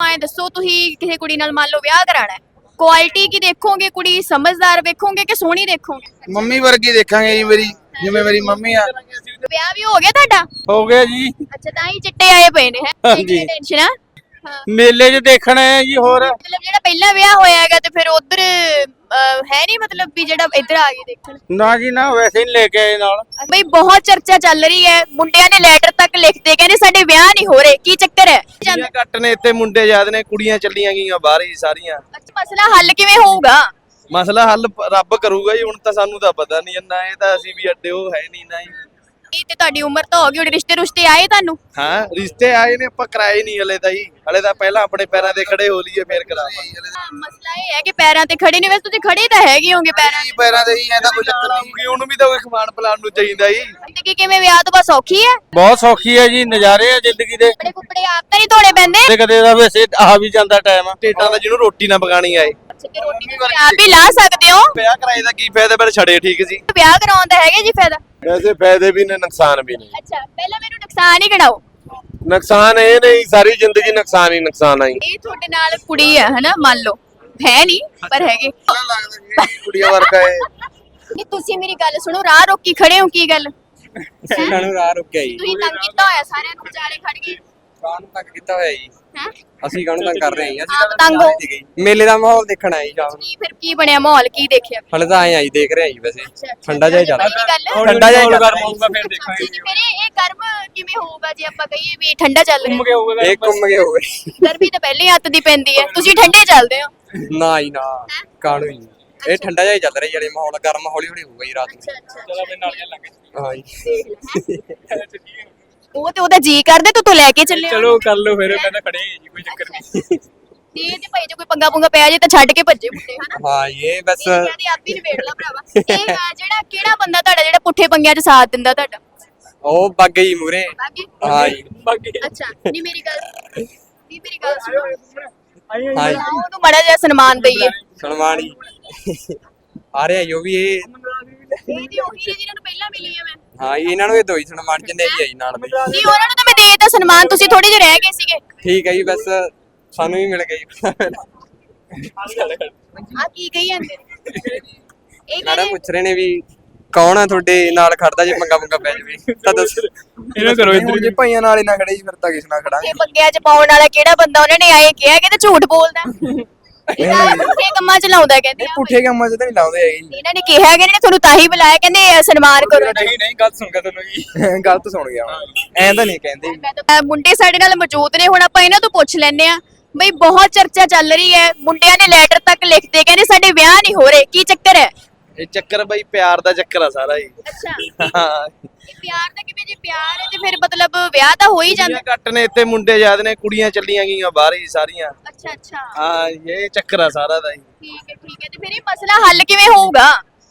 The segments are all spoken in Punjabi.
ਐ ਦੱਸੋ ਤੁਸੀਂ ਕਿਸੇ ਕੁੜੀ ਨਾਲ ਮੰਨ ਲਓ ਵਿਆਹ ਕਰਾਣਾ ਹੈ? ਕੁਆਲਿਟੀ ਕੀ ਦੇਖੋਗੇ ਕੁੜੀ? ਸਮਝਦਾਰ ਵੇਖੋਗੇ ਕਿ ਸੋਹਣੀ ਦੇਖੋਗੇ? ਮੰਮੀ ਵਰਗੀ ਦੇਖਾਂਗੇ ਜੀ ਮੇਰੀ ਜਿਵੇਂ ਮੇਰੀ ਮੰਮੀ ਆ। ਵਿਆਹ ਵੀ ਹੋ ਗਿਆ ਤੁਹਾਡਾ? ਹੋ ਗਿਆ ਜੀ। ਅੱਛਾ ਤਾਂ ਹੀ ਚਿੱਟੇ ਆਏ ਪਏ ਨੇ ਹੈ? ਹਾਂਜੀ। ਟੈਨਸ਼ਨ ਆ। ਹਾਂ। ਮੇਲੇ 'ਚ ਦੇਖਣਾ ਹੈ ਜੀ ਹੋਰ। ਮਤਲਬ ਜਿਹੜਾ ਪਹਿਲਾਂ ਵਿਆਹ ਹੋਇਆ ਹੈਗਾ ਤੇ ਫਿਰ ਉਧਰ ਹੈ ਨਹੀਂ ਮਤਲਬ ਵੀ ਜਿਹੜਾ ਇੱਧਰ ਆ ਗਏ ਦੇਖਣ। ਨਾ ਜੀ ਨਾ ਵੈਸੇ ਹੀ ਲੈ ਕੇ ਆਏ ਨਾਲ। ਬਈ ਬਹੁਤ ਚਰਚਾ ਚੱਲ ਰਹੀ ਹੈ। ਮੁੰਡਿਆਂ ਨੇ ਲੈਟਰ ਤੱਕ ਲਿਖਦੇ ਕਹਿੰਦੇ ਸਾਡੇ ਵਿਆਹ ਨਹੀਂ ਹੋ ਰਹੇ। ਕੀ ਚੱਕਰ ਹੈ? ਕੁੜੀਆਂ ਘੱਟ ਨੇ ਇੱਥੇ ਮੁੰਡੇ ਜ਼ਿਆਦਾ ਨੇ ਕੁੜੀਆਂ ਚੱਲੀਆਂ ਗਈਆਂ ਬਾਹਰ ਹੀ ਸਾਰੀਆਂ। ਅੱਛਾ ਮਸਲਾ ਹੱਲ ਕਿਵੇਂ ਹੋਊਗਾ? ਮਸਲਾ ਹੱਲ ਪ- ਰੱਬ ਕਰੂਗਾ ਜੀ ਹੁਣ ਤਾਂ ਸਾਨੂੰ ਤਾਂ ਪਤਾ ਨਹੀਂ ਨਾ ਇਹ ਤਾਂ ਅਸੀਂ ਵੀ ਅੱਡੇ ਉਹ ਹੈ ਨਹੀਂ ਨਾ ਜੀ ਇਹ ਤੇ ਤੁਹਾਡੀ ਉਮਰ ਤਾਂ ਹੋ ਗਈ ਹੁਣ ਰਿਸ਼ਤੇ ਰੁਸ਼ਤੇ ਆਏ ਤੁਹਾਨੂੰ? ਹਾਂ ਰਿਸ਼ਤੇ ਆਏ ਨੇ ਆਪਾਂ ਕਰਾਏ ਨਹੀਂ ਹਲੇ ਤਾਂ ਜੀ। ਹਲੇ ਤਾਂ ਪਹਿਲਾਂ ਆਪਣੇ ਪੈਰਾਂ ਤੇ ਖੜੇ ਹੋ ਲਈਏ ਫੇਰ ਕਰਾਵਾਂਗੇ। ਮਸਲਾ ਇਹ ਹੈ ਕਿ ਪੈਰਾਂ ਤੇ ਖੜੇ ਨਹੀਂ ਵੈਸੇ ਤੁਸੀਂ ਖੜੇ ਤਾਂ ਹੈਗੇ ਹੋਗੇ ਪੈਰਾਂ ਜੀ ਪੈਰਾਂ ਦੇ ਹੀ ਐਦਾ ਕੋਈ ਚੱਕਰ ਨਹੀਂ। ਕਿ ਉਹਨੂੰ ਵੀ ਤਾਂ ਕੋਈ ਖਵਾਨ ਪਲਾਨ ਨੂੰ ਚਾਹੀਦਾ ਜੀ। ਤੇ ਜ਼ਿੰਦਗੀ ਕਿਵੇਂ ਵਿਆਹ ਤੋਂ ਬਸ ਔਖੀ ਹੈ? ਬਹੁਤ ਸੌਖੀ ਹੈ ਜੀ ਨਜ਼ਾਰੇ ਆ ਜ਼ਿੰਦਗੀ ਦੇ। ਕੱਪੜੇ ਕੁੱਪੜੇ ਆਪ ਤਾਂ ਨਹੀਂ ਧੋਣੇ ਪੈਂਦੇ? ਕਦੇ ਕਦੇ ਦਾ ਵੈਸੇ ਆ ਵੀ ਜਾਂਦਾ ਟਾਈਮ ਟੇਟਾਂ ਦਾ ਜਿਹਨੂੰ ਰੋਟੀ ਨਾ ਪਕਾਣੀ ਆਏ। ਅੱਛਾ ਤੇ ਰੋਟੀ ਤੁਸੀਂ ਆਪ ਹੀ ਲਾ ਸਕਦੇ ਹੋ? ਵਿਆਹ ਕਰਾਏ ਦਾ ਕੀ ਫਾਇਦਾ ਪਰ ਛੜੇ ਠੀਕ ਸੀ ਵਿਆਹ ਕਰਾਉਣ ਦਾ ਹੈਗਾ ਜੀ ਫਾਇਦਾ। ਵੈਸੇ ਫਾਇਦੇ ਵੀ ਨੇ ਨੁਕਸਾਨ ਵੀ ਨੇ। ਅੱਛਾ ਪਹਿਲਾਂ ਮੈਨੂੰ ਨੁਕਸਾਨ ਹੀ ਗਿਣਾਓ ਨੁਕਸਾਨ ਇਹ ਨਹੀਂ ਸਾਰੀ ਜ਼ਿੰਦਗੀ ਨੁਕਸਾਨ ਹੀ ਨੁਕਸਾਨ ਆਈ ਇਹ ਤੁਹਾਡੇ ਨਾਲ ਕੁੜੀ ਹੈ ਹਨਾ? ਮੰਨ ਲਓ। ਹੈ ਨਹੀਂ ਪਰ ਹੈਗੇ। ਕੁੜੀਆਂ ਵਰਗਾ ਇਹ ਨਹੀਂ ਤੁਸੀਂ ਮੇਰੀ ਗੱਲ ਸੁਣੋ ਰਾਹ ਰੋਕੀ ਖੜੇ ਹੋ ਕੀ ਗੱਲ? ਇਹਨਾਂ ਨੂੰ ਰਾਹ ਰੁਕਿਆ ਜੀ। ਤੁਸੀਂ ਤੰਗ ਕੀਤਾ ਹੋਇਆ ਸਾਰਿਆਂ ਨੂੰ ਵਿਚਾਰੇ ਖੜ ਗਏ। ਕਾਹਨੂੰ ਤੰਗ ਕੀਤਾ ਹੋਇਆ ਜੀ? ਹੈ? ਅਸੀਂ ਕਾਹਨੂੰ ਤੰਗ ਕਰ ਰਹੇ ਹਾਂ ਜੀ? ਅਸੀਂ ਆਪ ਤੰਗ ਹੋ ਮੇਲੇ ਦਾ ਮਾਹੌਲ ਦੇਖਣਾ ਹੈ ਜੀ ਸ਼ਾਮ ਨੂੰ। ਕੀ ਫਿਰ ਕੀ ਬਣਿਆ ਮਾਹੌਲ? ਕੀ ਦੇਖਿਆ ਹਲੇ ਤਾਂ ਆਏ ਆ ਜੀ ਦੇਖ ਰਹੇ ਆ ਜੀ ਵੈਸੇ। ਠੰਡਾ ਜਿਹਾ ਹੀ ਚੱਲ ਪਹਿਲੀ ਗੱਲ ਠੰਡਾ ਜਿਹਾ ਹੀ ਚੱਲ ਗਰਮ ਹੋਊਗਾ ਫਿਰ ਦੇਖਾਂਗੇ। ਜੀ, ਫਿਰ ਇਹ ਇਹ ਗਰਮ ਕਿਵੇਂ ਹੋਊਗਾ ਜੇ ਆਪਾਂ ਕਹੀਏ ਵੀ ਠੰਡਾ ਚੱਲ ਰਿਹਾ? ਹੋਊਗਾ ਇਹ ਘੁੰਮ ਕੇ ਹੋ ਗਏ ਗਰਮੀ ਤਾਂ ਪਹਿਲੇ ਹੱਥ ਦੀ ਪੈਂਦੀ ਹੈ। ਤੁਸੀਂ ਠੰਡੇ ਚੱਲਦੇ ਹੋ। ਨਾ ਜੀ ਨਾ। ਕਾਹਨੂੰ ਜੀ? ਇਹ ਠੰਡਾ ਜਿਹਾ ਹੀ ਚੱਲ ਰਿਹਾ ਜਿਹੜੇ ਮਾਹੌਲ। ਗਰਮ ਹੌਲੀ ਹੌਲੀ ਹੋਊਗਾ ਜੀ ਰਾਤ ਨੂੰ। ਅੱਛਾ ਅੱਛਾ ਚਲੋ ਮੇਰੇ ਨਾਲ ਚੱਲ ਲੱਗੇ ਹਾਂ ਜੀ। ਉਹ ਤੇ ਉਹਦਾ ਜੀ ਕਰਦੇ ਤੂੰ ਤੂੰ ਲੈ ਕੇ ਚੱਲਿਆ। ਚਲੋ ਕਰ ਲਓ ਫਿਰ ਮੈਂ ਤਾਂ ਖੜੇ ਹਾਂ ਜੀ ਕੋਈ ਚੱਕਰ ਨਹੀਂ। ਤੇ ਇਹ ਤੇ ਭਾਈ ਜੇ ਕੋਈ ਪੰਗਾ ਪੁੰਗਾ ਪਿਆ ਜੇ ਤਾਂ ਛੱਡ ਕੇ ਭੱਜੇ ਮੁੰਡੇ ਹਨਾ? ਹਾਂ ਇਹ ਬਸ ਇਹ ਕਹਿੰਦੇ ਆਪ ਹੀ ਨਿਬੇੜ ਲਾ ਭਰਾਵਾ। ਇਹ ਅਹ, ਜਿਹੜਾ ਕਿਹੜਾ ਬੰਦਾ ਤੁਹਾਡਾ ਜਿਹੜਾ ਪੁੱਠੇ ਪੰਗਿਆਂ 'ਚ ਸਾਥ ਦਿੰਦਾ ਤੁਹਾਡਾ? ਉਹ ਬਾਗੇ ਜੀ ਮੂਰੇ ਬਾਕੀ ਹਾਂ ਜੀ। ਬਾਕੀ ਅੱਛਾ ਨਹੀਂ ਮੇਰੀ ਗੱਲ ਨਹੀਂ ਮੇਰੀ ਗੱਲ ਸੁਣੋ। ਹਾਂ ਜੀ। ਉਹਨੂੰ ਮੜਾ ਜਿਹਾ ਸਨਮਾਨ ਦਈਏ। ਸਨਮਾਨ ਜੀ ਆ ਰਿਹਾ ਜੋ ਵੀ ਇਹ। ਇਹ ਦੀ ਉਹੀ ਹੈ ਜਿਹਨਾਂ ਨੂੰ ਪਹਿਲਾਂ ਮਿਲੀ ਹੈ ਮੈਂ। ਹਾਂ ਜੀ, ਇਹਨਾਂ ਨੂੰ ਇਹ ਦੋਈ ਸਨਮਾਨ ਜਿੰਨੇ ਵੀ ਆ ਜੀ ਨਾਲ ਦੇ। ਨਹੀਂ ਉਹਨਾਂ ਨੂੰ ਤਾਂ ਮੈਂ ਦੇ ਦਿੱਤਾ ਸਨਮਾਨ ਤੁਸੀਂ ਥੋੜੀ ਜਿਹੇ ਰਹਿ ਗਏ ਸੀਗੇ। ਠੀਕ ਹੈ ਜੀ ਬਸ ਸਾਨੂੰ ਵੀ ਮਿਲ ਗਈ ਆ ਕੀ ਕਹੀ ਜਾਂਦੇ? ਇਹ ਮੈਡਮ ਕਹਿੰਦੇ ਪੁੱਛ ਰਹੇ ਨੇ ਵੀ ਕੌਣ ਆ ਤੁਹਾਡੇ ਨਾਲ ਖੜਦਾ ਜੇ ਪੰਗਾ ਪੰਗਾ ਪੈ ਜਾਵੇ। ਤਾਂ ਦੱਸੋ। ਇਹਨੂੰ ਕਰੋ ਇੱਧਰ ਜੇ ਭਾਈਆਂ ਨਾਲ ਹੀ ਨਾ ਖੜੇ ਜੀ ਫਿਰ ਤਾਂ ਕਿਸ ਨਾਲ ਖੜਾਂਗੇ। ਇਹ ਪੰਗਿਆਂ 'ਚ ਪਾਉਣ ਵਾਲਾ ਕਿਹੜਾ ਬੰਦਾ ਉਹਨਾਂ ਨੇ ਆਏ ਕਿਹਾ ਕਹਿੰਦੇ ਝੂਠ ਬੋਲਦਾ। ਇਹ ਤਾਂ ਪੁੱਠੇ ਕੰਮਾਂ 'ਚ ਲਾਉਂਦਾ ਕਹਿੰਦੇ ਆ। ਪੁੱਠੇ ਕੰਮਾਂ 'ਚ ਤਾਂ ਨਹੀਂ ਲਾਉਂਦੇ ਹੈਗੇ ਜੀ। ਇਹਨਾਂ ਨੇ ਕਿਹਾ ਕਿ ਇਹਨੇ ਤੁਹਾਨੂੰ ਤਾਂ ਹੀ ਬੁਲਾਇਆ ਕਹਿੰਦੇ ਸਨਮਾਨ ਕਰੋ। ਨਹੀਂ ਨਹੀਂ ਗੱਲ ਸੁਣ ਕੇ ਤੁਹਾਨੂੰ ਜੀ। ਗਲਤ ਸੁਣ ਗਿਆ ਐਂ ਤਾਂ ਨਹੀਂ ਕਹਿੰਦੇ। ਮੈਂ ਤਾਂ- ਅਹ, ਮੁੰਡੇ ਸਾਡੇ ਨਾਲ ਮੌਜੂਦ ਨੇ ਹੁਣ ਆਪਾਂ ਇਹਨਾਂ ਤੋਂ ਪੁੱਛ ਲੈਂਦੇ ਆ ਬਈ ਬਹੁਤ ਚਰਚਾ ਚੱਲ ਰਹੀ ਹੈ। ਮੁੰਡਿਆਂ ਨੇ ਲੈਟਰ ਤੱਕ ਲਿਖਦੇ ਕਹਿੰਦੇ ਸਾਡੇ ਵਿਆਹ ਨਹੀਂ ਹੋ ਰਹੇ। ਕੀ ਚੱਕਰ ਹੈ? ਇਹ ਚੱਕਰ ਬਈ ਪਿਆਰ ਦਾ ਚੱਕਰ ਆ ਸਾਰਾ ਜੀ। ਅੱਛਾ। ਹਾਂ। ਇਹ ਪਿਆਰ ਦਾ ਕਿਵੇਂ ਜੇ ਪਿਆਰ ਹੈ ਤੇ ਫਿਰ ਮਤਲਬ ਵਿਆਹ ਤਾਂ ਹੋ ਹੀ ਜਾਂਦਾ। ਕੁੜੀਆਂ ਘੱਟ ਨੇ ਇੱਥੇ ਮੁੰਡੇ ਜ਼ਿਆਦਾ ਨੇ ਕੁੜੀਆਂ ਚੱਲੀਆਂ ਗਈਆਂ ਬਾਹਰ ਹੀ ਸਾਰੀਆਂ। ਅੱਛਾ ਅੱਛਾ। ਹਾਂ ਇਹ ਚੱਕਰ ਆ ਸਾਰਾ ਦਾ ਜੀ। ਠੀਕ ਹੈ ਠੀਕ ਹੈ। ਤੇ ਫਿਰ ਇਹ ਮਸਲਾ ਹੱਲ ਕਿਵੇਂ ਹੋਊਗਾ?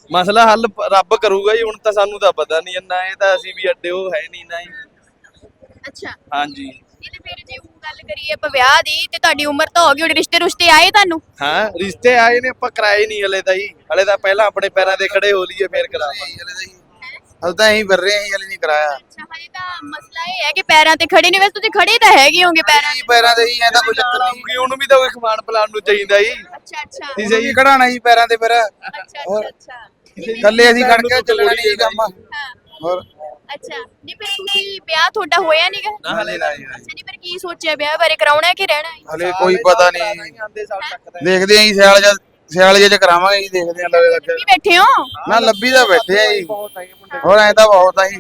ਮਸਲਾ ਹੱਲ ਪ- ਰੱਬ ਕਰੂਗਾ ਜੀ ਹੁਣ ਤਾਂ ਸਾਨੂੰ ਤਾਂ ਪਤਾ ਨਹੀਂ ਨਾ ਇਹ ਤਾਂ ਅਸੀਂ ਵੀ ਅੱਡੇ ਉਹ ਹੈ ਨਹੀਂ ਨਾ ਜੀ। ਅੱਛਾ। ਹਾਂਜੀ। ਇਹ ਤੇ ਫਿਰ ਜੇ ਗੱਲ ਕਰੀਏ ਆਪਾਂ ਵਿਆਹ ਦੀ ਤੇ ਤੁਹਾਡੀ ਉਮਰ ਤਾਂ ਹੋ ਗਈ ਹੁਣ ਰਿਸ਼ਤੇ ਰੁਸ਼ਤੇ ਆਏ ਤੁਹਾਨੂੰ? ਹਾਂ ਰਿਸ਼ਤੇ ਆਏ ਨੇ ਆਪਾਂ ਕਰਾਏ ਨਹੀਂ ਹਲੇ ਤਾਂ ਜੀ। ਹਲੇ ਤਾਂ ਪਹਿਲਾਂ ਆਪਣੇ ਪੈਰਾਂ ਤੇ ਖੜੇ ਹੋ ਲਈਏ ਫੇਰ ਕਰਾਵਾਂਗੇ। ਹਲ ਤਾਂ ਐਂ ਵਰ ਰਹੇ ਆਂ ਹਲੇ ਨਹੀਂ ਕਰਾਇਆ। ਅੱਛਾ ਹਜੇ ਤਾਂ ਮਸਲਾ ਇਹ ਹੈ ਕਿ ਪੈਰਾਂ ਤੇ ਖੜੇ ਨਹੀਂ ਵੈਸੇ ਤੁਸੀਂ ਖੜੇ ਤਾਂ ਹੈਗੇ ਹੋਗੇ ਪੈਰਾਂ ਜੀ ਪੈਰਾਂ ਦੇ ਹੀ ਐਦਾ ਕੋਈ ਚੱਕਰ ਨਹੀਂ। ਕਿ ਉਹਨੂੰ ਵੀ ਤਾਂ ਕੋਈ ਖਵਾਨ ਪਲਾਨ ਨੂੰ ਚਾਹੀਦਾ ਜੀ। ਅੱਛਾ ਅੱਛਾ। ਠੀਕ ਹੈ ਖੜਾਣਾ ਜੀ ਪੈਰਾਂ ਤੇ ਫਿਰ। ਅੱਛਾ ਅੱਛਾ ਅੱਛਾ। ਕੱਲੇ ਅਸੀਂ ਖੜ ਕੇ ਚੱਲਣਾ ਨਹੀਂ ਜੀ ਕੰਮ। ਹਾਂ। ਹੋਰ। ਅੱਛਾ। ਨਹੀਂ ਫਿਰ ਕੀ ਵਿਆਹ ਤੁਹਾਡਾ ਹੋਇਆ ਨਹੀਂਗਾ ਨਾ ਹਲੇ ਨਾ ਜੀ ਅੱਛਾ ਨਹੀਂ ਫਿਰ ਕੀ ਸੋਚਿਆ ਵਿਆਹ ਬਾਰੇ? ਕਰਾਉਣਾ ਹੈ ਕਿ ਰਹਿਣਾ ਹੈ ਹਲੇ ਕੋਈ ਪਤਾ ਨਹੀਂ ਦੇਖਦੇ ਆਂ ਜੀ ਸਿਆਲ ਜਦ ਸਿਆਲ ਜੇ ਚ ਕਰਾਵਾਂਗੇ ਜੀ ਦੇਖਦੇ ਆਂ ਲਵੇ ਲੱਗੇ ਵੀ ਬੈਠੇ ਹੋ? ਨਾ ਲੱਭੀ ਤਾਂ ਬੈਠੇ ਆ ਜੀ। ਹੋਰ ਐ ਤਾਂ ਬਹੁਤ ਆ ਜੀ।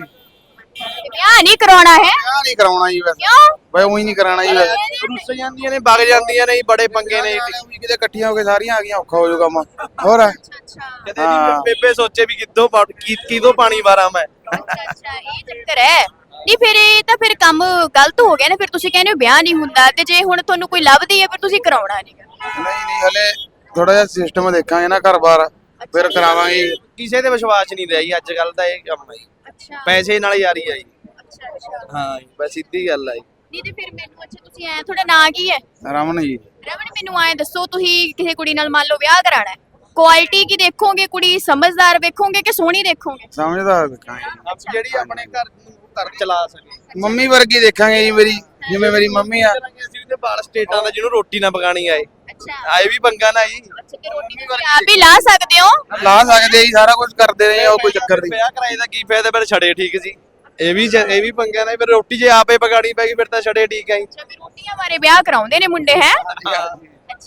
ਤੇ ਵਿਆਹ ਨਹੀਂ ਕਰਾਉਣਾ ਹੈ? ਆ ਨਹੀਂ ਕਰਾਉਣਾ ਜੀ ਵੈਸੇ ਕਿਉਂ? ਬਈ ਉਹੀ ਨਹੀਂ ਕਰਾਉਣਾ ਜੀ ਵੈਸੇ ਰੁੱਸ ਜਾਂਦੀਆਂ ਨੇ ਵਗ ਜਾਂਦੀਆਂ ਨੇ ਜੀ, ਬੜੇ ਪੰਗੇ ਨੇ। ਜੀ। ਕਿਤੇ ਇਕੱਠੀਆਂ ਹੋ ਕੇ ਸਾਰੀਆਂ ਆ ਗਈਆਂ ਔਖਾ ਹੋ ਜਾਊ ਕੰਮ ਹੋਰ ਅੱਛਾ ਅੱਛਾ। ਕਦੇ ਵੀ ਹਾਂ। ਬੇਬੇ ਸੋਚੇ ਵੀ ਕਿੱਦੋਂ ਪਾ- ਕੀ ਕਿਦੋਂ ਪਾਣੀ ਵਾਰਾਂ ਮੈਂ। ਅੱਛਾ ਅੱਛਾ ਇਹ ਚੱਕਰ ਹੈ। ਨਹੀਂ ਫਿਰ ਇਹ ਤਾਂ ਫਿਰ ਕੰਮ ਗਲਤ ਹੋ ਗਿਆ ਨਾ। ਫਿਰ ਤੁਸੀਂ ਕਹਿੰਦੇ ਹੋ ਵਿਆਹ ਨਹੀਂ ਹੁੰਦਾ ਤੇ ਜੇ ਹੁਣ ਤੁਹਾਨੂੰ ਕੋਈ ਲੱਭਦੀ ਹੈ ਫਿਰ ਤੁਸੀਂ ਕਰਾਉਣਾ ਨਹੀਂਗਾ ਨਹੀਂ ਨਹੀਂ ਹਲੇ ਥੋੜਾ ਜਿਹਾ ਸਿਸਟਮ ਦੇਖਾਂਗੇ ਨਾ ਘਰ-ਬਾਰ। ਫਿਰ ਕਰਾਵਾਂਗੇ। ਕਿਸੇ ਤੇ ਵਿਸ਼ਵਾਸ ਨਹੀਂ ਰਿਹਾ ਜੀ ਅੱਜ ਕੱਲ ਦਾ ਇਹ ਕੰਮ ਹੈ ਜੀ। ਅੱਛਾ। ਪੈਸੇ ਨਾਲ ਯਾਰੀ ਆ ਜੀ। ਅੱਛਾ ਅੱਛਾ। ਹਾਂ ਜੀ ਬਸ ਸਿੱਧੀ ਗੱਲ ਆ ਜੀ। ਨਹੀਂ ਤੇ ਫਿਰ ਮੈਨੂੰ ਅੱਛਾ ਤੁਸੀਂ ਐ ਤੁਹਾਡਾ ਨਾਂ ਕੀ ਹੈ? ਰਮਨ ਜੀ। ਰਮਨ ਮੈਨੂੰ ਐ ਦੱਸੋ ਤੁਸੀਂ ਕਿਸੇ ਕੁੜੀ ਨਾਲ ਮੰਨ ਲਓ ਵਿਆਹ ਕਰਾਣਾ ਹੈ? ਕੁਆਲਿਟੀ ਕੀ ਦੇਖੋਗੇ ਕੁੜੀ? ਸਮਝਦਾਰ ਵੇਖੋਗੇ ਕਿ ਸੋਹਣੀ ਦੇਖੋਗੇ? ਸਮਝਦਾਰ ਦੇਖਾਂਗੇ ਆਪ ਜਿਹੜੀ ਆਪਣੇ ਘਰ ਨੂੰ ਘਰ ਚਲਾ ਸਕੇ। ਮੰਮੀ ਵਰਗੀ ਦੇਖਾਂਗੇ ਜੀ ਮੇਰੀ ਜਿਵੇਂ ਮੇਰੀ ਮੰਮੀ ਆ। ਅਸੀਂ ਜਿਹਨੇ ਬਾਲ ਸਟੇਟਾਂ ਦਾ ਜਿਹਨੂੰ ਰੋਟੀ ਨਾ ਪਕਾਣੀ ਆਏ। ਅੱਛਾ। ਆਏ ਵੀ ਪੰਗਾ ਨਾ ਜੀ। ਅੱਛਾ ਤੇ ਰੋਟੀ ਤੁਸੀਂ ਆਪ ਹੀ ਲਾ ਸਕਦੇ ਹੋ? ਲਾ ਸਕਦੇ ਆ ਜੀ ਸਾਰਾ ਕੁਝ ਕਰਦੇ ਰਹੇ ਆ ਉਹ ਕੋਈ ਚੱਕਰ ਨਹੀਂ। ਵਿਆਹ ਕਰਾਏ ਦਾ ਕੀ ਫਾਇਦਾ ਫਿਰ ਛੜੇ ਠੀਕ ਸੀ। ਇਹ ਵੀ ਚ- ਇਹ ਵੀ ਪੰਗਾ ਨਾ ਫਿਰ ਰੋਟੀ ਜੇ ਆਪੇ ਪਕਾਣੀ ਪੈ ਗਈ ਫਿਰ ਤਾਂ ਛੜੇ ਠੀਕ ਹੈ ਜੀ। ਅੱਛਾ ਫਿਰ ਰੋਟੀਆਂ ਬਾਰੇ ਵਿਆਹ ਕਰਾਉਂਦੇ ਨੇ ਮੁੰਡੇ ਹੈ?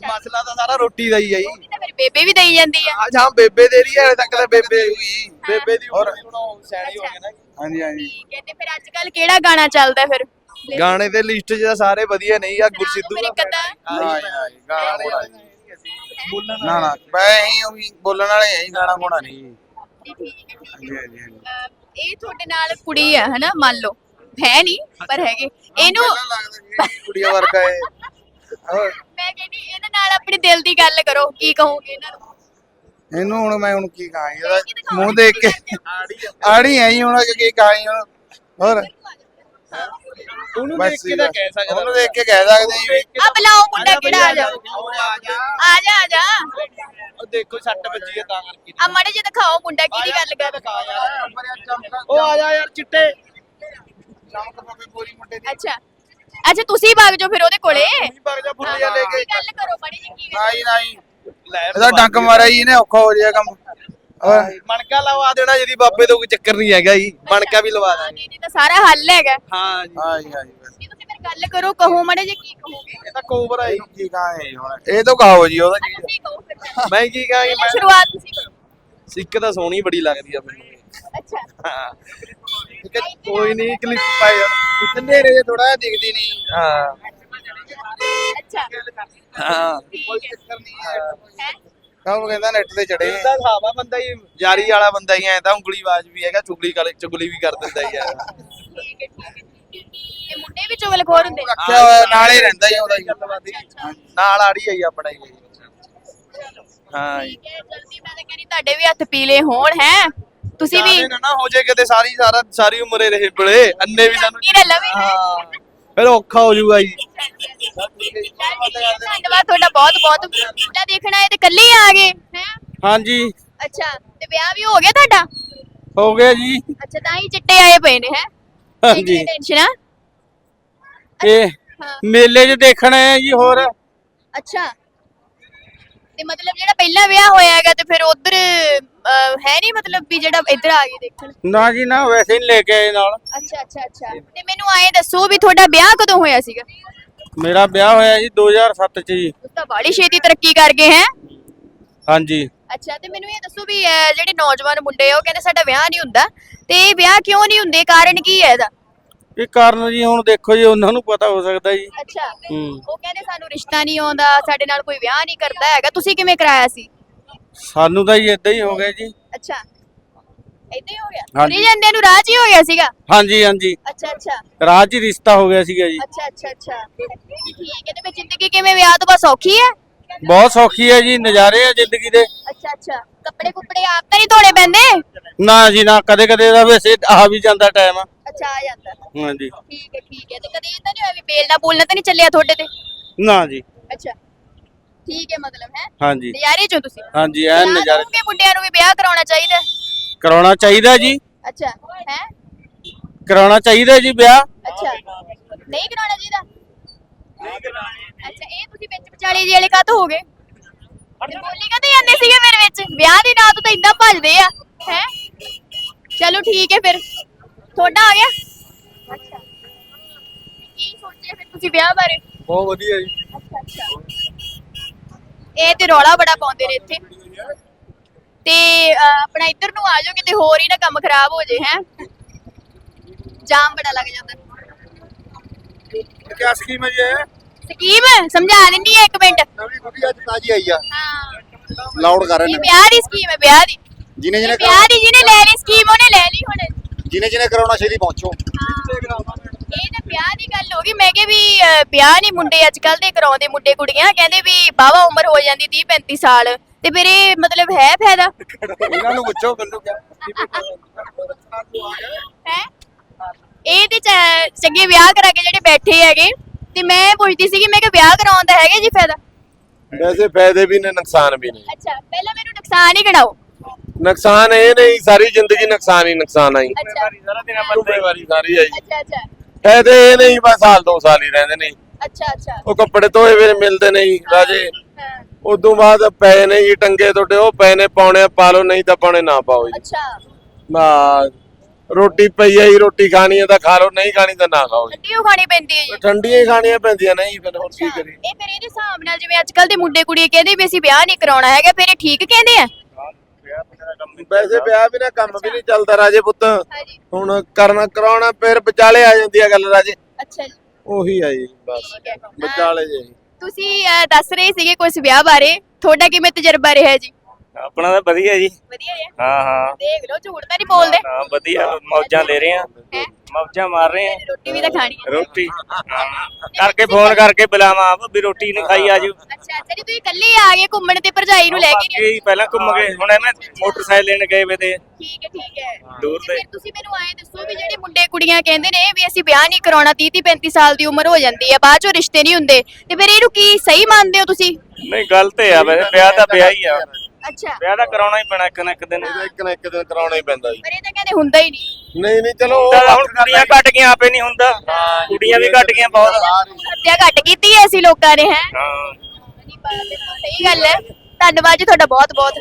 ਮਸਲਾ ਤਾਂ ਸਾਰਾ ਰੋਟੀ ਦਾ ਹੀ ਹੈ ਜੀ। ਰੋਟੀ ਤਾਂ ਫਿਰ ਬੇਬੇ ਵੀ ਦੇਈ ਜਾਂਦੀ ਆ। ਅੱਜ ਹਾਂ ਬੇਬੇ ਦੇ ਰਹੀ ਹੈ ਹਲੇ ਤੱਕ ਤਾਂ ਬੇਬੇ ਹੋਈ। ਬੇਬੇ ਦੀ ਉਮਰ ਵੀ ਹੁਣ ਉਹ ਸਿਆਣੀ ਹੋ ਗਈ ਨਾ। ਹਾਂਜੀ ਹਾਂਜੀ। ਠੀਕ ਹੈ ਤੇ ਫਿਰ ਅੱਜ ਕੱਲ ਕਿਹੜਾ ਗਾਣਾ ਚੱਲਦਾ ਫਿਰ? ਗਾਣੇ ਦੇ ਲਿਸਟ 'ਚ ਤਾਂ ਸਾਰੇ ਵਧੀਆ ਨਹੀਂ ਆ ਗੁਰਸਿੱਧੂ ਫਿਰ ਇੱਕ ਅੱਧਾ। ਨਾ ਜੀ, ਨਾ ਜੀ, ਗਾਣਾ ਨਹੀਂ ਬੋਲਣ ਨਾ ਨਾ ਮੈਂ ਹੀ ਉਹ ਵੀ ਬੋਲਣ ਵਾਲੇ ਆ ਜੀ ਗਾਣਾ ਗੋਣਾ ਨਹੀਂ। ਜੀ, ਠੀਕ ਹੈ ਠੀਕ ਹਾਂਜੀ ਹਾਂਜੀ। ਹਾਂਜੀ ਅਹ, ਇਹ ਤੁਹਾਡੇ ਨਾਲ ਕੁੜੀ ਆ ਹਨਾ? ਮੰਨ ਲਓ। ਹੈ ਨਹੀਂ ਪਰ ਹੈਗੇ। ਇਹਨੂੰ ਕੁੜੀਆਂ ਵਰਗਾ ਹੈ। ਹੋਰ, ਮੈਂ ਕਹਿੰਦੀ ਇਹਦੇ ਨਾਲ ਆਪਣੇ ਦਿਲ ਦੀ ਗੱਲ ਕਰੋ ਕੀ ਕਹੋਗੇ ਇਹਨਾਂ ਨੂੰ? ਇਹਨੂੰ ਹੁਣ ਮੈਂ ਹੁਣ ਕੀ ਕਹਾਂ ਇਹਦਾ ਮੂੰਹ ਦੇਖ ਕੇ। ਆੜੀ ਆਈ ਹੁਣ ਕੀ ਕਹਾਂ ਜੀ ਹੁਣ। ਹੋਰ। ਉਹਨੂੰ ਦੇਖ ਕੇ ਤਾਂ ਕਹਿ ਸਕਦਾ। ਉਹਨੂੰ ਦੇਖ ਕੇ ਕਹਿ ਸਕਦੇ ਜੀ। ਆ ਬੁਲਾਓ ਮੁੰਡਾ ਕਿਹੜਾ ਆ ਜਾ? ਆ। ਜਾ। ਆ ਜਾ ਉਹ ਦੇਖੋ ਸੱਟ ਵੱਜੀ ਹੈ ਤਾਂ ਕਰਕੇ। ਆ ਮੜੇ ਜੇ ਦਿਖਾਓ ਮੁੰਡਾ ਕਿਹਦੀ ਗੱਲ ਕਰ ਉਹ ਆ ਜਾ ਯਾਰ ਚਿੱਟੇ। ਅੱਛਾ। ਅੱਛਾ ਤੁਸੀਂ ਭਾਗ ਜਾਓ ਫਿਰ ਉਹਦੇ ਕੋਲੇ। ਵਗ ਜਾ ਫੁੱਲੀਆਂ ਲੈ ਕੇ। ਗੱਲ ਕਰੋ ਮੜੀ ਜੀ ਕੀ ਨਾ ਜੀ ਨਾ ਜੀ। ਲੈ ਇਹਦਾ ਡੰਕ ਮਾਰਿਆ ਜੀ ਇਹਨੇ ਔਖਾ ਹੋ ਜਾਏਗਾ ਕੰਮ। ਹੋਰ ਮਣਕਾ ਲਵਾ ਦੇਣਾ ਜਿਹਦੀ ਬਾਬੇ ਤੋਂ ਕੋਈ ਚੱਕਰ ਨਹੀਂ ਹੈਗਾ ਜੀ। ਮਣਕਾ ਵੀ ਲਵਾ ਦਾਂਗੇ। ਜੀ ਤਾਂ ਸਾਰਾ ਹੱਲ ਹੈਗਾ। ਹਾਂ ਜੀ। ਹਾਂ ਜੀ ਹਾਂ ਜੀ ਬਸ। ਜੀ ਤੁਸੀਂ ਫਿਰ ਗੱਲ ਕਰੋ ਕਹੋ ਮੜੇ ਜੀ ਕੀ ਕਹੋਗੇ? ਇਹ ਤਾਂ ਕੋਬਰਾ ਹੈ ਕੀ ਕਹਾਂ ਜੀ ਹੁਣ ਇਹ ਤਾਂ ਕਹਾਓ ਜੀ ਉਹਦਾ ਕੀ ਤੁਸੀਂ ਕਹੋ ਫਿਰ ਮੈਂ ਕੀ ਕਹਾਂ ਜੀ, ਪਹਿਲਾਂ ਮੈਂ ਸ਼ੁਰੂਆਤ ਤੁਸੀਂ ਕਰੋ। ਸਿੱਕ ਤਾਂ ਸੋਹਣੀ ਬੜੀ ਲੱਗਦੀ ਆ ਮੈਨੂੰ। ਅੱਛਾ। ਹਾਂ। ਠੀਕ ਹੈ, ਕੋਈ ਨਹੀਂ ਕਲਿੱਪ ਪਾਈ ਹਨੇਰੇ ਜੇ ਥੋੜਾ ਜਿਹਾ ਦਿਖਦੀ ਨਹੀਂ ਹਾਂ। ਅੱਛਾ। ਹਾਂ। ਕੋਈ ਚੱਕਰ ਨਹੀਂ ਹੈ। ਸਭ ਕਹਿੰਦਾ ਨੈਟ ਤੇ ਚੜੇ ਇਹਦਾ ਸਾਵਾ ਬੰਦਾ ਹੀ ਜਾਰੀ ਵਾਲਾ ਬੰਦਾ ਹੀ ਐ ਤਾਂ ਉਂਗਲੀ ਬਾਜ ਵੀ ਹੈਗਾ ਚੁਗਲੀ ਕਾਲੇ ਚੁਗਲੀ ਵੀ ਕਰ ਦਿੰਦਾ ਹੀ ਆ ਠੀਕ ਹੈ ਠੀਕ ਹੈ ਇਹ ਮੁੰਡੇ ਵੀ ਚੁਗਲਖੋਰ ਹੁੰਦੇ? ਨੇ ਰੱਖਿਆ ਹੋਇਆ ਨਾਲ ਹੀ ਰਹਿੰਦਾ ਜੀ ਉਹਦਾ ਜੀ ਨਾਲ ਆੜੀ ਆਈ ਆਪਣਾ ਹੀ। ਹਾਂ ਹੈ ਜਲਦੀ ਮੈਂ ਤਾਂ ਕਹਿੰਦੀ ਤੁਹਾਡੇ ਵੀ ਹੱਥ ਪੀਲੇ ਹੋਣ ਹੈ? ਤੁਸੀਂ ਵੀ ਜਾਣੇ ਨਾ ਨਾ ਹੋ ਜੇ ਕਿਤੇ ਸਾਰੀ ਸਾਰਾ ਸਾਰੀ ਉਮਰ ਇਹ ਰਹੇ ਬਲੇ ਅੰਨੇ ਵੀ ਸਾਨੂੰ ਕੀ ਲਵੇ ਹਾਂ। ਫਿਰ ਔਖਾ ਹੋ ਜਾਊਗਾ ਜੀ। ਧੰਨਵਾਦ ਤੁਹਾਡਾ ਬਹੁਤ ਬਹੁਤ। ਮੁੰਡਾ ਦੇਖਣਾ ਹੈ ਤੇ ਕੱਲੇ ਹੀ ਆ ਗਏ ਹੈ? ਹਾਂਜੀ। ਅੱਛਾ ਤੇ ਵਿਆਹ ਵੀ ਹੋ ਗਿਆ ਤੁਹਾਡਾ? ਹੋ ਗਿਆ ਜੀ। ਅੱਛਾ ਤਾਂ ਹੀ ਚਿੱਟੇ ਆਏ ਪਏ ਨੇ ਹੈ? ਹਾਂਜੀ। ਟੈਨਸ਼ਨ ਆ? ਤੇ ਹਾਂ। ਮੇਲੇ 'ਚ ਦੇਖਣਾ ਹੈ ਜੀ ਹੋਰ। ਅੱਛਾ। ਤੇ ਮਤਲਬ ਜਿਹੜਾ ਪਹਿਲਾਂ ਵਿਆਹ ਹੋਇਆ ਹੈਗਾ ਤੇ ਫਿਰ ਉਧਰ ਹੈ ਨਹੀਂ ਮਤਲਬ ਵੀ ਜਿਹੜਾ ਇੱਧਰ ਆ ਗਏ ਦੇਖਣ। ਨਾ ਜੀ ਨਾ ਵੈਸੇ ਹੀ ਲੈ ਕੇ ਆਏ ਨਾਲ। ਅੱਛਾ ਅੱਛਾ ਅੱਛਾ। ਤੇ ਮੈਨੂੰ ਆਏ ਦੱਸੋ ਵੀ ਤੁਹਾਡਾ ਵਿਆਹ ਕਦੋਂ ਹੋਇਆ ਸੀਗਾ? ਮੇਰਾ ਵਿਆਹ ਹੋਇਆ ਜੀ 2007 'ਚ ਜੀ। ਉਸ ਤਾਂ ਬਾੜੀ ਛੇਤੀ ਤਰੱਕੀ ਕਰ ਗਏ ਹੈ? ਹਾਂਜੀ। ਅੱਛਾ ਤੇ ਮੈਨੂੰ ਇਹ ਦੱਸੋ ਵੀ ਅਹ, ਜਿਹੜੇ ਨੌਜਵਾਨ ਮੁੰਡੇ ਆ ਉਹ ਕਹਿੰਦੇ ਸਾਡਾ ਵਿਆਹ ਨਹੀਂ ਹੁੰਦਾ। ਤੇ ਇਹ ਵਿਆਹ ਕਿਉਂ ਨਹੀਂ ਹੁੰਦੇ? ਕਾਰਨ ਕੀ ਹੈ ਇਹਦਾ? ਇਹ ਕਾਰਨ ਜੀ ਹੁਣ ਦੇਖੋ ਜੀ ਉਹਨਾਂ ਨੂੰ ਪਤਾ ਹੋ ਸਕਦਾ ਜੀ। ਅੱਛਾ। ਹੂੰ। ਉਹ ਕਹਿੰਦੇ ਸਾਨੂੰ ਰਿਸ਼ਤਾ ਨਹੀਂ ਆਉਂਦਾ ਸਾਡੇ ਨਾਲ ਕੋਈ ਵਿਆਹ ਨਹੀਂ ਕਰਦਾ ਹੈਗਾ। ਤੁਸੀਂ ਕਿਵੇਂ ਕਰਾਇਆ ਸੀ? ਸਾਨੂੰ ਤਾਂ ਜੀ ਇਦਾਂ ਹੀ ਹੋ ਗਿਆ ਜੀ। ਅੱਛਾ। ਏਦਾਂ ਹੀ ਹੋ ਗਿਆ? ਹਾਂਜੀ। ਤੁਰੇ ਜਾਂਦੇ ਨੂੰ ਰਾਹ 'ਚ ਹੀ ਹੋ ਗਿਆ ਸੀਗਾ? ਹਾਂਜੀ ਹਾਂਜੀ। ਅੱਛਾ ਅੱਛਾ। ਰਾਜ 'ਚ ਹੀ ਰਿਸ਼ਤਾ ਹੋ ਗਿਆ ਸੀਗਾ ਜੀ। ਅੱਛਾ ਅੱਛਾ ਅੱਛਾ। ਠੀਕ ਹੈ। ਤੇ ਫਿਰ ਜ਼ਿੰਦਗੀ ਕਿਵੇਂ ਵਿਆਹ ਤੋਂ ਬਾਅਦ ਸੌਖੀ ਹੈ? ਬਹੁਤ ਸੌਖੀ ਹੈ ਜੀ ਨਜ਼ਾਰੇ ਆ ਜ਼ਿੰਦਗੀ ਦੇ। ਅੱਛਾ ਅੱਛਾ। ਕੱਪੜੇ ਕੁੱਪੜੇ ਆਪ ਤਾਂ ਨਹੀਂ ਧੋਣੇ ਪੈਂਦੇ? ਨਾ ਜੀ ਨਾ। ਕਦੇ ਕਦੇ ਦਾ ਵੈਸੇ ਆ ਵੀ ਜਾਂਦਾ ਟਾਈਮ ਅੱਛਾ ਆ ਜਾਂਦਾ। ਹਾਂਜੀ। ਠੀਕ ਹੈ ਠੀਕ ਹੈ। ਤੇ ਕਦੇ ਇਹ ਤਾਂ ਨਹੀਂ ਹੋਇਆ ਵੀ ਬੇਲਣਾ ਬੋਲਣਾ ਤਾਂ ਨਹੀਂ ਚੱਲਿਆ ਤੁਹਾਡੇ ਤੇ? ਨਾ ਜੀ। ਅੱਛਾ। ਠੀਕ ਹੈ ਮਤਲਬ ਹੈ। ਹਾਂਜੀ। ਨਜ਼ਾਰੇ ਚੋ ਤੁਸੀਂ। ਹਾਂਜੀ ਐਨ ਸਲਾਹ ਨਜ਼ਾਰੇ। ਦਊਂਗੇ ਮੁੰਡਿਆਂ ਨੂੰ ਵੀ ਵਿਆਹ ਕਰਾਉਣਾ ਚਾਹੀਦਾ ਹੈ? ਕਰਾਉਣਾ ਚਾਹੀਦਾ ਜੀ। ਅੱਛਾ ਹੈ? ਕਰਾਉਣਾ ਚਾਹੀਦਾ ਜੀ ਵਿਆਹ। ਅੱਛਾ ਨਹੀਂ ਕਰਾਉਣਾ ਚਾਹੀਦਾ? ਅੱਛਾ ਇਹ ਤੁਸੀਂ ਵਿੱਚ ਵਿਚਾਲੇ ਜੀ ਵਾਲੇ ਕਾਹਤੋਂ ਹੋ ਗਏ? ਤੇ ਬੋਲੀ ਕਾਹਤੇ ਜਾਂਦੇ ਸੀਗੇ ਮੇਰੇ ਵਿੱਚ? ਵਿਆਹ ਦੀ ਰਾਤ ਤੋਂ ਤਾਂ ਇਦਾਂ ਭੱਜਦੇ ਆ ਹੈ? ਚਲੋ ਠੀਕ ਹੈ ਫਿਰ। ਤੁਹਾਡਾ ਆ ਗਿਆ? ਅੱਛਾ। ਕੀ ਸੋਚਿਆ ਫਿਰ ਤੁਸੀਂ ਵਿਆਹ ਬਾਰੇ? ਬਹੁਤ ਵਧੀਆ ਜੀ। ਅੱਛਾ ਅੱਛਾ। ਇਹ ਤੇ ਰੌਲਾ ਬੜਾ ਪਾਉਂਦੇ ਨੇ ਇੱਥੇ। ਤੇ ਅਹ, ਆਪਣਾ ਇੱਧਰ ਨੂੰ ਆ ਜਾਓ ਕਿਤੇ ਹੋਰ ਹੀ ਨਾ ਕੰਮ ਖਰਾਬ ਹੋ ਜੇ ਹੈ। ਜਾਮ ਬੜਾ ਲੱਗ ਜਾਂਦਾ। ਸਕੀਮ ਹੈ ਜੀ ਇਹ? ਸਕੀਮ? ਸਮਝਾ ਦਿੰਦੀ ਹੈ ਇੱਕ ਮਿੰਟ। ਨਵੀਂ ਕੁੜੀ ਅੱਜ ਤਾਜੀ ਆਈ ਆ। ਹਾਂ। ਲਾਊਡ ਕਰ ਇਹ ਵਿਆਹ ਦੀ ਸਕੀਮ ਹੈ ਵਿਆਹ ਦੀ। ਜਿਨੇ ਇਹ ਵਿਆਹ ਦੀ ਜਿਹਨੇ ਲੈ ਲਈ ਸਕੀਮ ਉਹਨੇ ਲੈ ਲਈ ਹੁਣ। ਜਿਨੇ ਜਿਨੇ ਕਰਾਉਣਾ ਛੇਤੀ ਪਹੁੰਚੋ। ਵਿਆਹ ਦੀ ਗੱਲ ਹੋ ਗਈ ਮੈਂ ਕਿਹਾ ਵੀ ਅਹ, ਵਿਆਹ ਨਹੀਂ ਮੁੰਡੇ ਅੱਜ ਕੱਲ ਦੇ ਕਰਾਉਂਦੇ ਮੁੰਡੇ ਕੁੜੀਆਂ ਕਹਿੰਦੇ ਵੀ ਬਾਵਾ ਉਮਰ ਹੋ ਜਾਂਦੀ 30 35 ਸਾਲ ਤੇ ਫਿਰ ਇਹ ਮਤਲਬ ਹੈ ਫਾਇਦਾ? ਇਹਨਾਂ ਨੂੰ ਪੁੱਛੋ ਮੈਨੂੰ ਕਿਆ। ਹੈ? ਇਹ ਤੇ ਚ- ਚੰਗੇ ਵਿਆਹ ਕਰਾ ਕੇ ਜਿਹੜੇ ਬੈਠੇ ਹੈਗੇ ਤੇ ਮੈਂ ਪੁੱਛਦੀ ਸੀ ਕਿ ਮੈਂ ਕਿ ਵਿਆਹ ਕਰਾਉਣ ਦਾ ਹੈਗਾ ਜੀ ਫਾਇਦਾ? ਵੈਸੇ ਫਾਇਦੇ ਵੀ ਨੇ ਨੁਕਸਾਨ ਵੀ ਨੇ। ਅੱਛਾ ਪਹਿਲਾਂ ਮੈਨੂੰ ਨੁਕਸਾਨ ਹੀ ਗਿਣਾਓ ਨੁਕਸਾਨ ਇਹ ਨਹੀਂ ਸਾਰੀ ਜ਼ਿੰਦਗੀ ਨੁਕਸਾਨ ਹੀ ਨੁਕਸਾਨ ਆਈ। ਅੱਛਾ। ਜ਼ਿੰਮੇਵਾਰੀ ਸਾਰੀ ਆਈ। ਅੱਛਾ ਅੱਛਾ। ਫਾਇਦੇ ਇਹ ਨਹੀਂ ਬਸ ਸਾਲ ਦੋ ਸਾਲ ਹੀ ਰਹਿੰਦੇ ਨੇ ਅੱਛਾ ਅੱਛਾ। ਉਹ ਕੱਪੜੇ ਧੋਏ ਵੇ ਮਿਲਦੇ ਨੇ ਜੀ ਰਾਜੇ। ਹਾਂ, ਉਦੋਂ ਬਾਅਦ ਪਏ ਨੇ ਜੀ ਟੰਗੇ ਤੁਹਾਡੇ ਉਹ ਪਏ ਨੇ ਪਾਉਣੇ ਆ, ਪਾ ਲਓ ਨਹੀਂ ਤਾਂ ਪਾਉਣੇ ਨਾ ਪਾਓ ਜੀ। ਅੱਛਾ। ਬਸ ਰੋਟੀ ਪਈ ਆ ਜੀ ਰੋਟੀ ਖਾਣੀ ਹੈ ਤਾਂ ਖਾ ਲਓ ਨਹੀਂ ਖਾਣੀ ਤਾਂ ਨਾ ਖਾਓ ਜੀ। ਠੰਡੀ ਓ ਖਾਣੀ ਪੈਂਦੀ ਹੈ ਜੀ। ਠੰਡੀਆਂ ਹੀ ਖਾਣੀਆਂ ਪੈਂਦੀਆਂ ਨਹੀਂ ਫਿਰ ਹੋਰ ਕੀ ਅੱਛਾ, ਇਹ ਫਿਰ ਇਹਦੇ ਹਿਸਾਬ ਨਾਲ ਜਿਵੇਂ ਅੱਜ ਕੱਲ ਦੇ ਮੁੰਡੇ ਕੁੜੀ ਕਹਿੰਦੇ ਵੀ ਅਸੀਂ ਵਿਆਹ ਨਹੀਂ ਕਰਾਉਣਾ ਹੈਗਾ ਫਿਰ ਇਹ ਠੀਕ ਕਹਿੰਦੇ ਆ? ਵੈਸੇ ਵਿਆਹ ਵੀ ਨਾ ਕੰਮ ਵੀ ਨਹੀਂ ਚੱਲਦਾ ਰਾਜੇ ਪੁੱਤ। ਹੁਣ ਕਰਨਾ ਕਰਾਉਣਾ ਫਿਰ ਵਿਚਾਲੇ ਆ ਜਾਂਦੀ ਆ ਗੱਲ ਰਾਜੇ। ਅੱਛਾ ਜੀ। ਉਹੀ ਆ ਜੀ ਬਸ। ਠੀਕ ਹੈ। ਅਹ, ਵਿਚਾਲੇ ਜੇ। ਤੁਸੀਂ ਅਹ, ਦੱਸ ਰਹੇ ਸੀਗੇ ਕੁਝ ਵਿਆਹ ਬਾਰੇ। ਤੁਹਾਡਾ ਕਿਵੇਂ ਤਜਰਬਾ ਰਿਹਾ ਜੀ? ਆਪਣਾ ਤਾਂ ਵਧੀਆ ਜੀ। ਵਧੀਆ ਰਿਹਾ ਹਾਂ ਹਾਂ। ਦੇਖ ਲਓ ਝੂਠ ਤਾਂ ਨਹੀਂ ਬੋਲਦੇ। ਹਾਂ ਵਧੀਆ। ਮੌਜਾਂ ਲੈ ਰਹੇ ਆ। ਹੈਂ? ਮੌਜਾਂ ਮਾਰ ਰਹੇ ਆ। ਰੋਟੀ ਵੀ ਤਾਂ ਖਾਣੀ ਹੈ। ਰੋਟੀ ਕਰਕੇ ਫੋਨ ਕਰਕੇ ਬੁਲਾਵਾ ਆਪ ਵੀ ਰੋਟੀ ਨਹੀਂ ਖਾਈ ਆਜੂ ਅੱਛਾ ਅੱਛਾ ਜੀ ਤੁਸੀਂ ਇਕੱਲੇ ਆ ਗਏ ਘੁੰਮਣ ਤੇ ਭਰਜਾਈ ਨੂੰ ਲੈ ਕੇ ਨਹੀਂ ਬਾਕੀ ਪਹਿਲਾਂ ਘੁੰਮ ਗਏ ਹੁਣ ਐਵੇਂ ਮੋਟਰਸਾਈਕਲ ਲੈਣ ਗਏ ਵੇ ਤੇ। ਠੀਕ ਹੈ ਠੀਕ ਹੈ। ਦੂਰ ਤੇ। ਤੇ। ਫਿਰ ਤੁਸੀਂ ਮੈਨੂੰ ਆਏ ਦੱਸੋ ਵੀ ਜਿਹੜੇ ਮੁੰਡੇ ਕੁੜੀਆਂ ਕਹਿੰਦੇ ਨੇ ਵੀ ਅਸੀਂ ਵਿਆਹ ਨਹੀਂ ਕਰਾਉਣਾ 30 30 35 ਸਾਲ ਦੀ ਉਮਰ ਹੋ ਜਾਂਦੀ ਹੈ ਬਾਅਦ ਚੋਂ ਰਿਸ਼ਤੇ ਨਹੀਂ ਹੁੰਦੇ। ਤੇ ਫਿਰ ਇਹਨੂੰ ਕੀ ਸਹੀ ਮੰਨਦੇ ਹੋ ਤੁਸੀਂ? ਨਹੀਂ ਗਲਤ ਆ ਵੈਸੇ ਵਿਆਹ ਤਾਂ ਵਿਆਹ ਹੀ ਆ। ਅੱਛਾ। ਵਿਆਹ ਤਾਂ ਕਰਾਉਣਾ ਹੀ ਪੈਣਾ ਇੱਕ ਨਾ ਇੱਕ ਦਿਨ। ਇਹਦਾ ਇੱਕ ਨਾ ਇੱਕ ਦਿਨ ਕਰਾਉਣਾ ਹੀ ਪੈਂਦਾ ਜੀ। ਪਰ ਇਹ ਤਾਂ ਕਹਿੰਦੇ ਹੁੰਦਾ ਹੀ ਨਹੀਂ। ਨਹੀਂ ਨਹੀਂ ਚਲੋ ਉਹ ਤਾਂ ਹੁਣ ਕੁੜੀਆਂ ਘਟ ਗਈਆਂ ਆਪੇ ਨਹੀਂ ਹੁੰਦਾ। ਕੁੜੀਆਂ ਵੀ ਘਟ ਗਈਆਂ ਬਹੁਤ। ਹੱਤਿਆ ਘੱਟ ਕੀਤੀ ਹੈ ਅਸੀਂ ਲੋਕਾਂ ਨੇ ਹੈ? ਹਾਂ। ਸਹੀ ਗੱਲ ਹੈ। ਧੰਨਵਾਦ ਜੀ ਤੁਹਾਡਾ ਬਹੁਤ ਬਹੁਤ